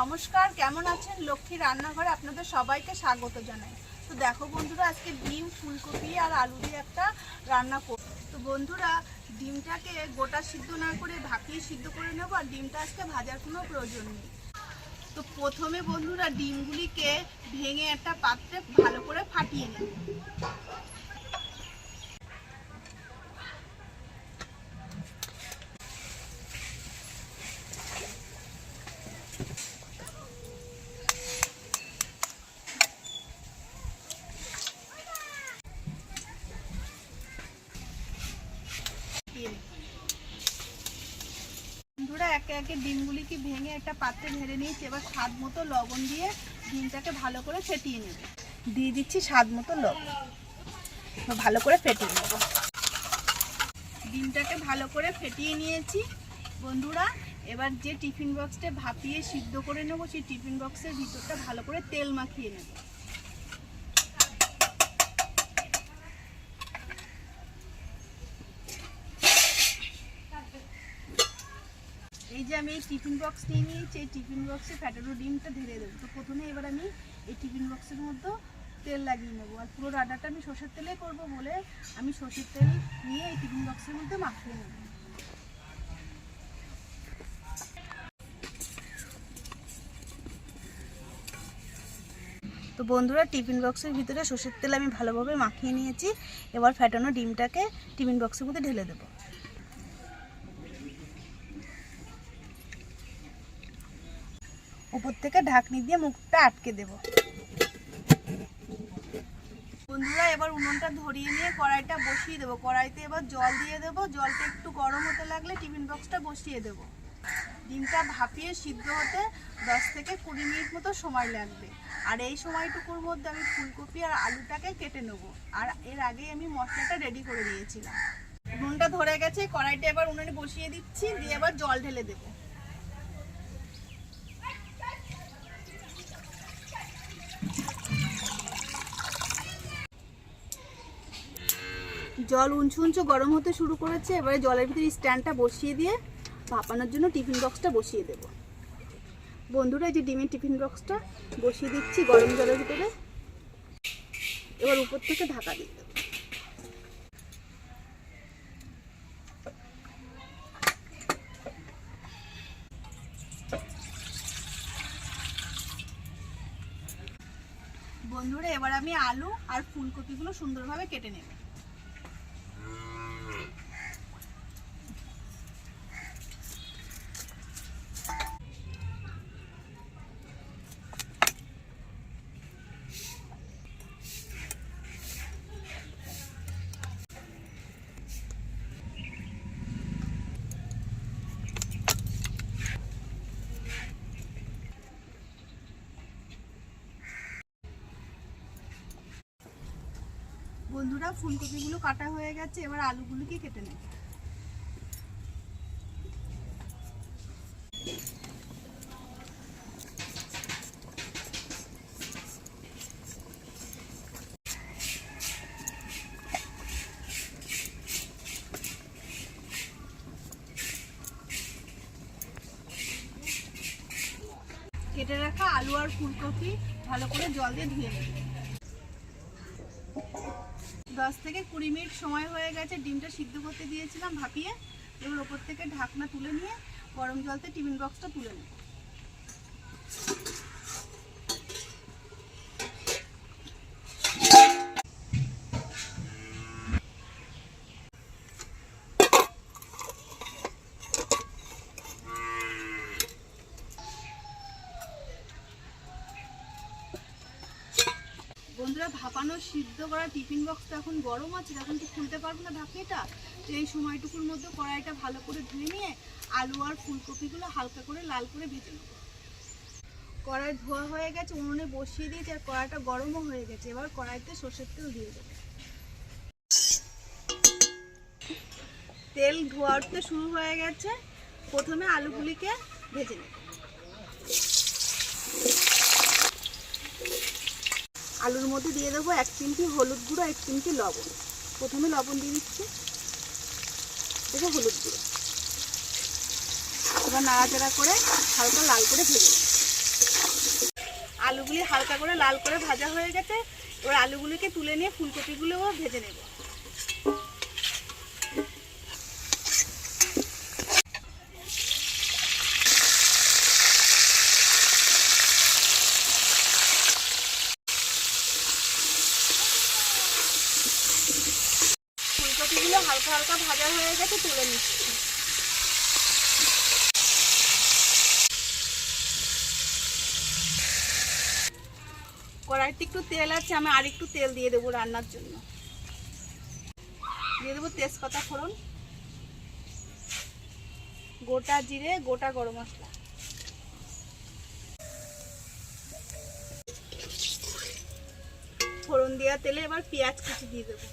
নমস্কার, কেমন আছেন? লক্ষ্মী রান্নাঘরে আপনাদের সবাইকে স্বাগত জানাই। তো দেখো বন্ধুরা, আজকে ডিম, ফুলকপি আর আলু দিয়ে একটা রান্না করব তো বন্ধুরা, ডিমটাকে গোটা সিদ্ধ না করে ভাপিয়ে সিদ্ধ করে নেব আর ডিমটা আজকে ভাজার কোনো প্রয়োজন নেই। তো প্রথমে বন্ধুরা, ডিমগুলিকে ভেঙে একটা পাত্রে ভালো করে ফাটিয়ে নেব ফাটিয়ে নেব বন্ধুরা একে একে ডিমগুলিকে ভেঙে একটা পাত্রে ঢেলে নিয়েছি, এবার স্বাদ মতো লবণ দিয়ে ডিমটাকে ভালো করে ফেটিয়ে নেব। দিয়ে দিচ্ছি স্বাদ মতো লবণ। ভালো করে ফেটিয়ে নেব। ডিমটাকে ভালো করে ফেটিয়ে নিয়েছি। বন্ধুরা, এবার যে টিফিন বক্সটা ভাপিয়ে সিদ্ধ করে নেব, সেই টিফিন বক্সের ভিতরটা ভালো করে তেল মাখিয়ে নেব। যে আমি এই টিফিন বক্স নিয়ে নিয়েছি, এই টিফিন বক্সে ফ্যাটানো ডিমটা ঢেলে দেবো। তো প্রথমে এবার আমি এই টিফিন বক্সের মধ্যে তেল লাগিয়ে নেব। আর পুরো রান্নাটা আমি সর্ষের তেলে করব বলে আমি সর্ষের তেল নিয়ে এই টিফিন বক্সের মধ্যে মাখিয়ে নেব। তো বন্ধুরা, টিফিন বক্সের ভিতরে সর্ষের তেল আমি ভালোভাবে মাখিয়ে নিয়েছি। এবার ফ্যাটানো ডিমটাকে টিফিন বক্সের মধ্যে ঢেলে দেবো। উপর থেকে ঢাকনি দিয়ে মুখটা আটকে দেব। বন্ধুরা, এবার উনুনটা ধরিয়ে নিয়ে কড়াইটা বসিয়ে দেবো। কড়াইতে এবার জল দিয়ে দেবো। জলটা একটু গরম হতে লাগলে টিফিন বক্সটা বসিয়ে দেব। ডিমটা ভাপিয়ে সিদ্ধ হতে দশ থেকে কুড়ি মিনিট মতো সময় লাগবে। আর এই সময়টুকুর মধ্যে আমি ফুলকপি আর আলুটাকে কেটে নেব। আর এর আগেই আমি মশলাটা রেডি করে দিয়েছিলাম। উনুনটা ধরে গেছে। কড়াইটা এবার উনুনে বসিয়ে দিচ্ছি। দিয়ে এবার জল ঢেলে দেবো। জল উঁচু উঁচু গরম হতে শুরু করেছে, এবারে জলের ভিতরে স্ট্যান্ডটা বসিয়ে দিয়ে ভাপানোর জন্য টিফিন বক্সটা বসিয়ে দেব। বন্ধুরা, এই যে ডিমের টিফিন বক্সটা বসিয়ে দিচ্ছি গরম জলের ভিতরে। এবার উপর থেকে ঢাকা দিয়ে দেবো। বন্ধুরা, এবার আমি আলু আর ফুলকপিগুলো সুন্দরভাবে কেটে নেব। বন্ধুরা, ফুলকপিগুলো কাটা হয়ে গেছে, এবার আলুগুলোকে কেটে নেব। কেটে রাখা আলু আর ফুলকপি ভালো করে জল দিয়ে ধুয়ে নেব। দশ থেকে কুড়ি মিনিট সময় হয়ে গেছে, ডিমটা সিদ্ধ করতে দিয়েছিলাম ভাপিয়ে। এবার ওপর থেকে ঢাকনা তুলে নিয়ে গরম জলতে টিফিন বক্সটা তুলে নেব। ভাপানো সিদ্ধ করা টিফিন বক্সটা এখন গরম আছে এখন তো খুলতে পারব না ঢাকনিটা? তো এই সময়টুকুর মধ্যে কড়াইটা ভালো করে ধুয়ে নিয়ে আলু আর ফুলকপিগুলো হালকা করে লাল করে ভেজে নেব। কড়াই ধোয়া হয়ে গেছে, উনুনে বসিয়ে দিয়েছি আর কড়াইটা গরমও হয়ে গেছে। এবার কড়াইতে সর্ষের তেল দিয়ে দেবো। তেল ধোয়া উঠতে শুরু হয়ে গেছে। প্রথমে আলুগুলিকে ভেজে নেব। মধ্যে দিয়ে দেবো এক চিমটি হলুদ গুঁড়ো, এক চিমটি লবণ। প্রথমে লবণ দিয়ে দিচ্ছি। দেখো হলুদ গুঁড়ো। এবার নাড়াচাড়া করে হালকা লাল করে ভেজে আলুগুলি হালকা করে লাল করে ভাজা হয়ে গেছে। এবার আলুগুলিকে তুলে নিয়ে ফুলকপিগুলোও ভেজে নেব ফুলকপিগুলো হালকা হালকা ভাজা কড়াইতে একটু তেল আছে, আমি আর একটু তেল দিয়ে দেবো রান্নার জন্য। দিয়ে দেবো তেজপাতা ফোড়ন, গোটা জিরে, গোটা গরম মশলা। ফোড়ন দেওয়া তেলে এবার পেঁয়াজ কুচি দিয়ে দেবো।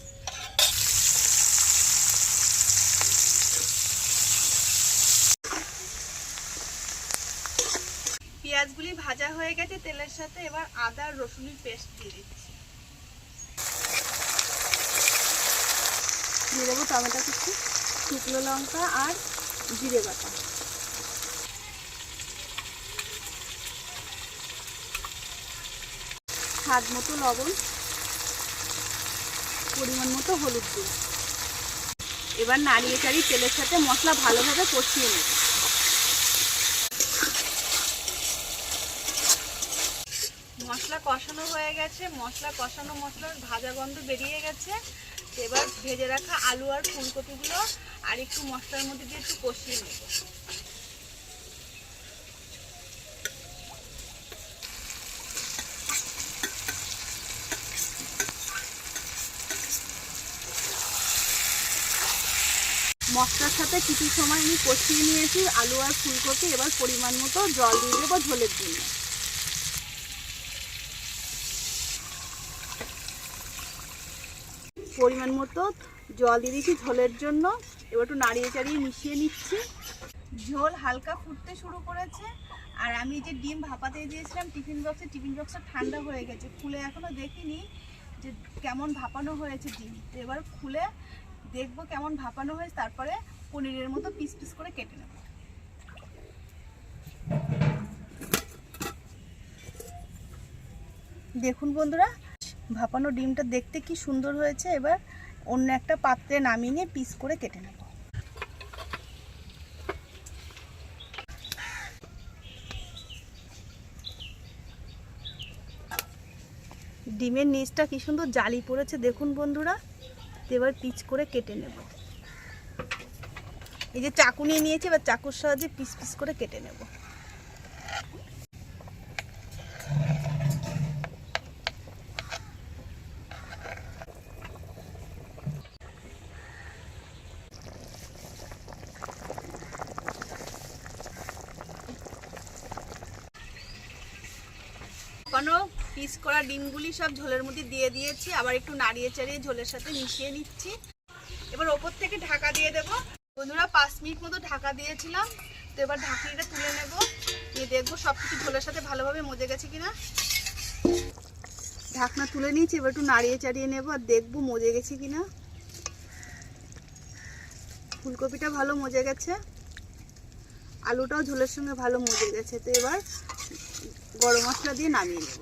পেঁয়াজগুলি ভাজা হয়ে গেছে, তেলের সাথে এবার আদা রসুনের পেস্ট দিয়ে দিচ্ছি। দিয়ে দেবো টমেটো কুচি, শুকনো লঙ্কা আর জিরে বাটা। স্বাদ মতো লবণ, পরিমাণ মতো হলুদ দিই এবার নাড়িয়ে চাড়িয়ে তেলের সাথে মশলা ভালোভাবে কষিয়ে নেব মশলা কষানো হয়ে গেছে, মশলা কষানো মশলার ভাজা গন্ধ বেরিয়ে গেছে। এবার ভেজে রাখা আলু আর ফুলকপিগুলো আর একটু মশলার মধ্যে দিয়ে একটু কষিয়ে নেব। মশলার সাথে কিছু সময় আমি কষিয়ে নিয়েছি আলু আর ফুলকপি, এবার পরিমাণ মতো জল দিয়ে দেবো ঝোলের জন্য। পরিমাণ মতো জল দিয়ে দিয়েছি ঝোলের জন্য। এবার একটু নাড়িয়ে চাড়িয়ে মিশিয়ে নিচ্ছি। ঝোল হালকা ফুটতে শুরু করেছে। আর আমি যে ডিম ভাপাতে দিয়েছিলাম, টিফিন বক্সে, টিফিন বক্সটা ঠান্ডা হয়ে গেছে। খুলে এখনও দেখিনি যে কেমন ভাপানো হয়েছে ডিম। এবার খুলে দেখব কেমন ভাপানো হয়েছে, তারপরে পনিরের মতো পিস পিস করে কেটে নেব। দেখুন বন্ধুরা ভাপানো ডিমটা দেখতে কি সুন্দর হয়েছে? এবার অন্য একটা পাত্রে নামিয়ে নিয়ে পিস করে কেটে নেব। ডিমের নিচটা কি সুন্দর জালি পড়েছে, দেখুন বন্ধুরা। এবার পিচ করে কেটে নেব। এই যে চাকু নিয়ে নিয়েছি, এবার চাকুর সাহায্যে পিস পিস করে কেটে নেব। কোনো পিস করা ডিমগুলি সব ঝোলের মধ্যে দিয়ে দিয়েছি। আবার একটু নাড়িয়ে চাড়িয়ে ঝোলের সাথে মিশিয়ে নিচ্ছি। এবার ওপর থেকে ঢাকা দিয়ে দেবো। বন্ধুরা, পাঁচ মিনিট মতো ঢাকা দিয়েছিলাম। তো এবার ঢাকনিটা তুলে নেব। দিয়ে দেখব সব কিছু ঝোলের সাথে ভালোভাবে মজে গেছে কিনা। ঢাকনা তুলে নিয়েছি, এবার একটু নাড়িয়ে চাড়িয়ে নেব আর দেখব মজে গেছে কিনা। ফুলকপিটা ভালো মজে গেছে। আলুটাও ঝোলের সঙ্গে ভালো মজে গেছে। তো এবার গরম মশলা দিয়ে নামিয়ে নেব।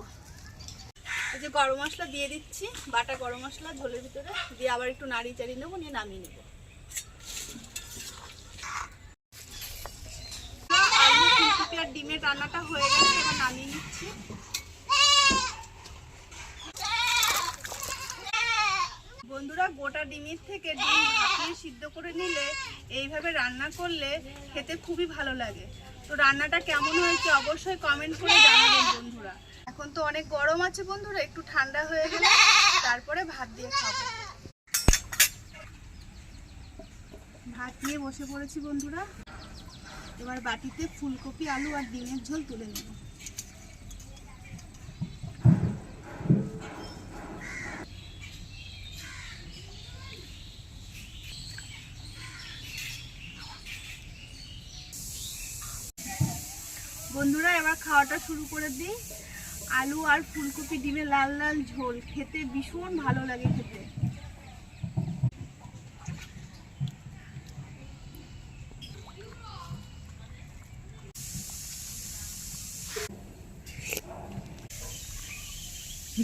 এই যে গরম মশলা দিয়ে দিচ্ছি, বাটা গরম মশলা ঝোলের ভিতরে, দিয়ে আবার একটু নাড়িয়ে চাড়িয়ে নেব, নিয়ে নামিয়ে নেব। আর ডিমের রান্নাটা হয়ে গেছে, এবার নামিয়ে নিচ্ছি। বন্ধুরা, গোটা ডিমের থেকে ডিম ভাপিয়ে সিদ্ধ করে নিলে, এইভাবে রান্না করলে খেতে খুবই ভালো লাগে। তো রান্নাটা কেমন হয়েছে অবশ্যই কমেন্ট করে জানাবেন বন্ধুরা। এখন তো অনেক গরম আছে বন্ধুরা, একটু ঠান্ডা হয়ে গেলে তারপরে ভাত দিয়ে খাব। ভাত নিয়ে বসে পড়েছি বন্ধুরা। এবার বাটিতে ফুলকপি, আলু আর ডিমের ঝোল তুলে নেব বন্ধুরা এবার খাওয়াটা শুরু করে দিই। আলু আর ফুলকপি ডিমে লাল লাল ঝোল। খেতে ভীষণ ভালো লাগে খেতে।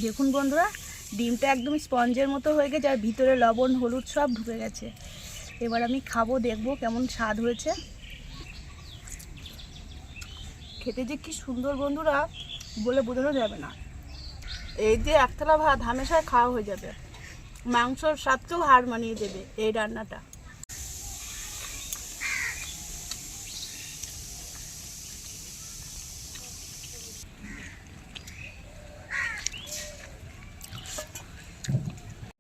দেখুন বন্ধুরা, ডিমটা একদম স্পঞ্জের মতো হয়ে গেছে আর ভিতরে লবণ, হলুদ সব ঢুকে গেছে। এবার আমি খাব, দেখব কেমন স্বাদ হয়েছে। খেতে যে কি সুন্দর বন্ধুরা বলে বোঝানো যাবে না। এই যে একতলা ভাত হামেশায় খাওয়া হয়ে যাবে। মাংসর স্বাদকেও হার মানিয়ে দেবে এই রান্নাটা।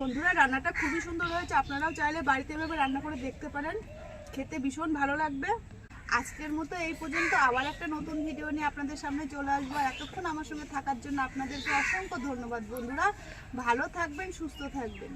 বন্ধুরা, রান্নাটা খুবই সুন্দর হয়েছে। আপনারাও চাইলে বাড়িতে এভাবে রান্না করে দেখতে পারেন। খেতে ভীষণ ভালো লাগবে। আজকের মতো এই পর্যন্ত। আবার একটা নতুন ভিডিও নিয়ে আপনাদের সামনে চলে আসব। আর এতক্ষণ আমার সঙ্গে থাকার জন্য আপনাদেরকে অসংখ্য ধন্যবাদ বন্ধুরা। ভালো থাকবেন, সুস্থ থাকবেন।